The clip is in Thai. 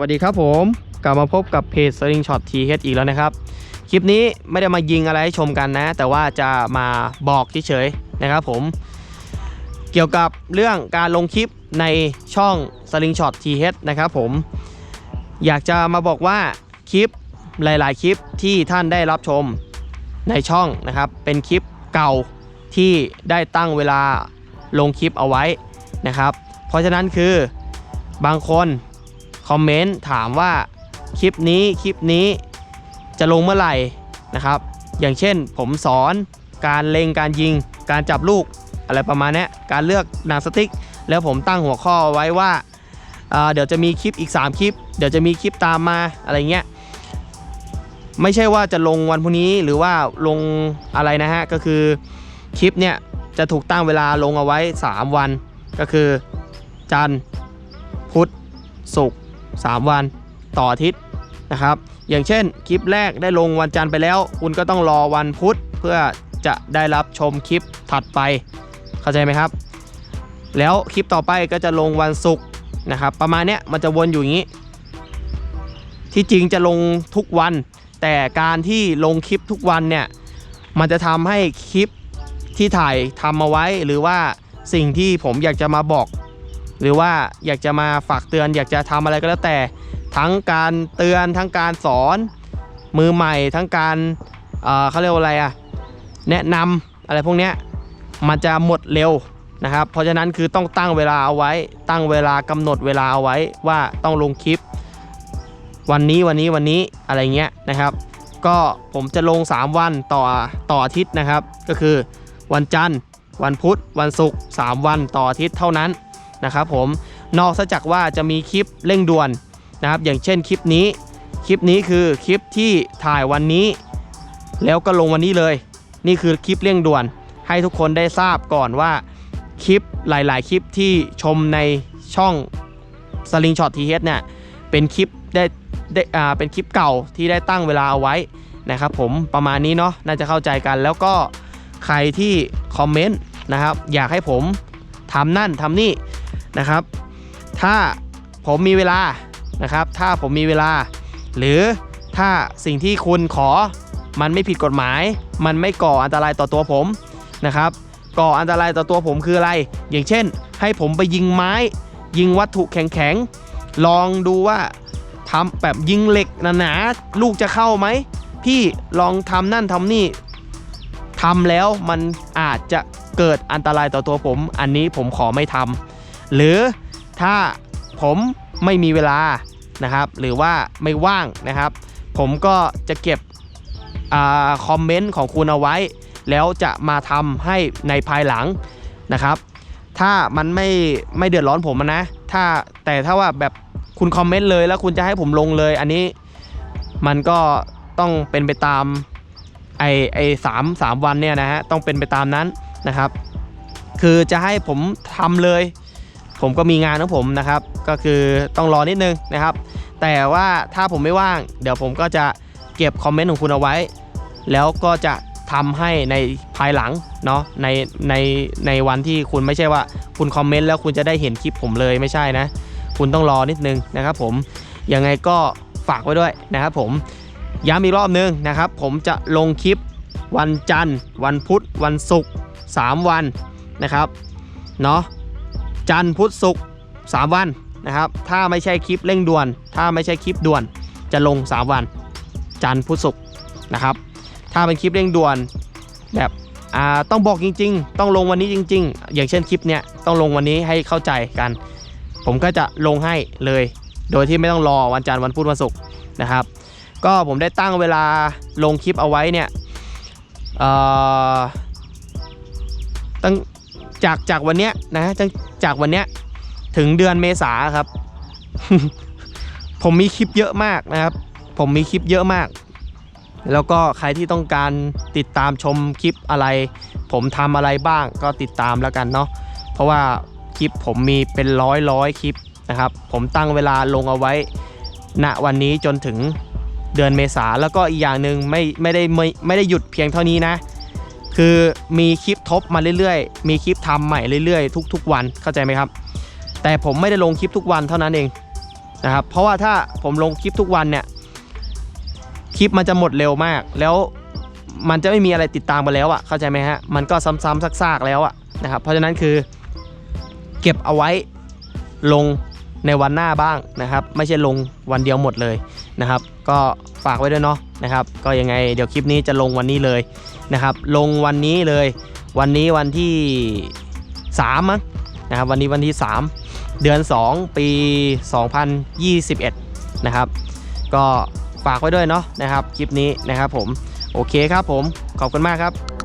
วัสดีครับผมกลับมาพบกับเพจ Slingshot TH อีกแล้วนะครับ คลิปนี้ไม่ได้มายิงอะไรให้ชมกันนะ แต่ว่าจะมาบอกเฉยๆนะครับผม เกี่ยวกับเรื่องการลงคลิปในช่อง Slingshot TH นะครับผม อยากจะมาบอกว่าคลิปหลายๆ คลิปที่ท่านได้รับชมในช่องนะครับ เป็นคลิปเก่าที่ได้ตั้งเวลาลงคลิปเอาไว้นะครับ เพราะฉะนั้นคือบางคน คอมเมนต์ถามว่าคลิปนี้คลิปนี้จะลงเมื่อไหร่นะครับ อย่างเช่นผมสอนการเล็งการยิง การจับลูกอะไรประมาณนี้การเลือกหนังสติ๊ก แล้วผมตั้งหัวข้อไว้ว่าอ่าเดี๋ยวจะมีคลิปอีก 3 คลิป เดี๋ยวจะมีคลิปตามมาอะไรเงี้ยไม่ใช่ว่าจะลงวันพรุ่งนี้หรือว่าลงอะไรนะฮะ ก็คือคลิปเนี่ยจะถูกตั้งเวลาลงเอาไว้ 3 วัน ก็คือ จันทร์พุธศุกร์ 3 วันต่ออาทิตย์นะครับ อย่างเช่นคลิปแรกได้ลงวันจันทร์ไปแล้ว คุณก็ต้องรอวันพุธเพื่อจะได้รับชมคลิปถัดไป เข้าใจไหมครับ แล้วคลิปต่อไปก็จะลงวันศุกร์นะครับ ประมาณเนี้ยมันจะวนอยู่อย่างนี้ ที่จริงจะลงทุกวัน แต่การที่ลงคลิปทุกวันเนี่ยมันจะทำให้คลิปที่ถ่ายทำมาไว้หรือว่าสิ่งที่ผมอยากจะมาบอก หรือว่าอยากจะมาฝากเตือน อยากจะทำอะไรก็แล้วแต่ ทั้งการเตือนทั้งการสอนมือใหม่ทั้งการเอ่อเขาเรียกว่าอะไรอะแนะนำอะไรพวกเนี้ยมันจะหมดเร็วนะครับ เพราะฉะนั้นคือต้องตั้งเวลาเอาไว้ ตั้งเวลากำหนดเวลาเอาไว้ว่าต้องลงคลิป วันนี้วันนี้วันนี้อะไรเงี้ยนะครับ ก็ผมจะลง 3 วันต่อต่ออาทิตย์นะครับ ก็คือวันจันทร์ วันพุธวันศุกร์3วันต่ออาทิตย์เท่านั้น นะครับผมนอกจากว่าจะมีคลิปเร่งด่วนนะครับ อย่างเช่นคลิปนี้ คลิปนี้คือคลิปที่ถ่ายวันนี้ แล้วก็ลงวันนี้เลย นี่คือคลิปเร่งด่วน ให้ทุกคนได้ทราบก่อนว่าคลิปหลาย ๆ คลิปที่ชมในช่อง Slingshot TH เนี่ยเป็นคลิปได้ได้อ่าเป็นคลิปเก่าที่ได้ตั้งเวลาเอาไว้นะครับผมประมาณนี้เนาะน่าจะเข้าใจกันแล้วก็ใครที่คอมเมนต์นะครับอยากให้ผมทำนั่นทำนี่ นะครับ ถ้าผมมีเวลานะครับ ถ้าผมมีเวลา หรือถ้าสิ่งที่คุณขอมันไม่ผิดกฎหมาย มันไม่ก่ออันตรายต่อตัวผมนะครับ ก่ออันตรายต่อตัวผมคืออะไร อย่างเช่น ให้ผมไปยิงไม้ ยิงวัตถุแข็งๆลองดูว่าทำแบบยิงเหล็กหนาๆลูกจะเข้าไหมพี่ลองทำนั่นทำนี่ทำแล้วมันอาจจะเกิดอันตรายต่อตัวผม อันนี้ผมขอไม่ทำ หรือถ้าผมไม่มีเวลานะครับ หรือว่าไม่ว่างนะครับ ผมก็จะเก็บอคอมเมนต์ของคุณเอาไว้ แล้วจะมาทำให้ในภายหลังนะครับ ถ้ามันไม่ไม่เดือดร้อนผมนะ ถ้าแต่ถ้าว่าแบบคุณคอมเมนต์เลยแล้วคุณจะให้ผมลงเลย อันนี้มันก็ต้องเป็นไปตามไอไอสามสามวันเนี่ยนะฮะต้องเป็นไปตามนั้นนะครับ คือจะให้ผมทำเลย ผมก็มีงานของผมนะครับ ก็คือต้องรอนิดนึงนะครับ แต่ว่าถ้าผมไม่ว่าง เดี๋ยวผมก็จะเก็บคอมเมนต์ของคุณเอาไว้ แล้วก็จะทำให้ในภายหลังเนาะในในในวันที่คุณไม่ใช่ว่า คุณคอมเมนต์แล้วคุณจะได้เห็นคลิปผมเลยไม่ใช่นะ คุณต้องรอนิดนึงนะครับผมยังไงก็ฝากไว้ด้วยนะครับผมย้ำอีกรอบนึงนะครับ ผมจะลงคลิปวันจันทร์ วันพุธวันศุกร์3วันนะครับเนาะ จันทร์พุธศุกร์3วันนะครับ ถ้าไม่ใช่คลิปเร่งด่วน ถ้าไม่ใช่คลิปด่วนจะลง 3 วัน จันทร์พุธศุกร์นะครับ ถ้าเป็นคลิปเร่งด่วนแบบต้องบอกจริง ๆ ต้องลงวันนี้จริง ๆ อย่างเช่นคลิปเนี้ยต้องลงวันนี้ให้เข้าใจกัน ผมก็จะลงให้เลย โดยที่ไม่ต้องรอวันจันทร์วันพุธวันศุกร์นะครับ ก็ผมได้ตั้งเวลาลงคลิปเอาไว้เนี่ยตั้ง จากจากวันเนี้ยนะจากจากวันเนี้ยถึงเดือนเมษาครับ ผมมีคลิปเยอะมากนะครับ ผมมีคลิปเยอะมาก แล้วก็ใครที่ต้องการติดตามชมคลิปอะไร ผมทำอะไรบ้างก็ติดตามแล้วกันเนาะเพราะว่าคลิปผมมีเป็นร้อยร้อยคลิปนะครับ ผมตั้งเวลาลงเอาไว้ณวันนี้จนถึงเดือนเมษาแล้วก็อีกอย่างหนึ่งไม่ไม่ได้ไม่ไม่ได้หยุดเพียงเท่านี้นะ คือมีคลิปทบมาเรื่อยๆ มีคลิปทำใหม่เรื่อยๆ ทุก ๆ วันเข้าใจไหมครับ แต่ผมไม่ได้ลงคลิปทุกวันเท่านั้นเองนะครับ เพราะว่าถ้าผมลงคลิปทุกวันเนี่ยคลิปมันจะหมดเร็วมาก แล้วมันจะไม่มีอะไรติดตามไปแล้วอะ่ะเข้าใจไหมฮะมันก็ซ้ำๆซากๆแล้วอะ่ะนะครับ เพราะฉะนั้นคือ เก็บเอาไว้ลงในวันหน้าบ้างนะครับ ไม่ใช่ลงวันเดียวหมดเลยนะครับ ก็ฝากไว้ด้วยเนาะนะครับ ก็ยังไงเดี๋ยวคลิปนี้จะลงวันนี้เลยนะครับ ลงวันนี้เลย วันนี้วันที่3มั้งนะครับวันนี้วันที่ 3 เดือน 2 ปี 2021 นะครับ ก็ฝากไว้ด้วยเนาะนะครับคลิปนี้นะครับผม โอเคครับผม ขอบคุณมากครับ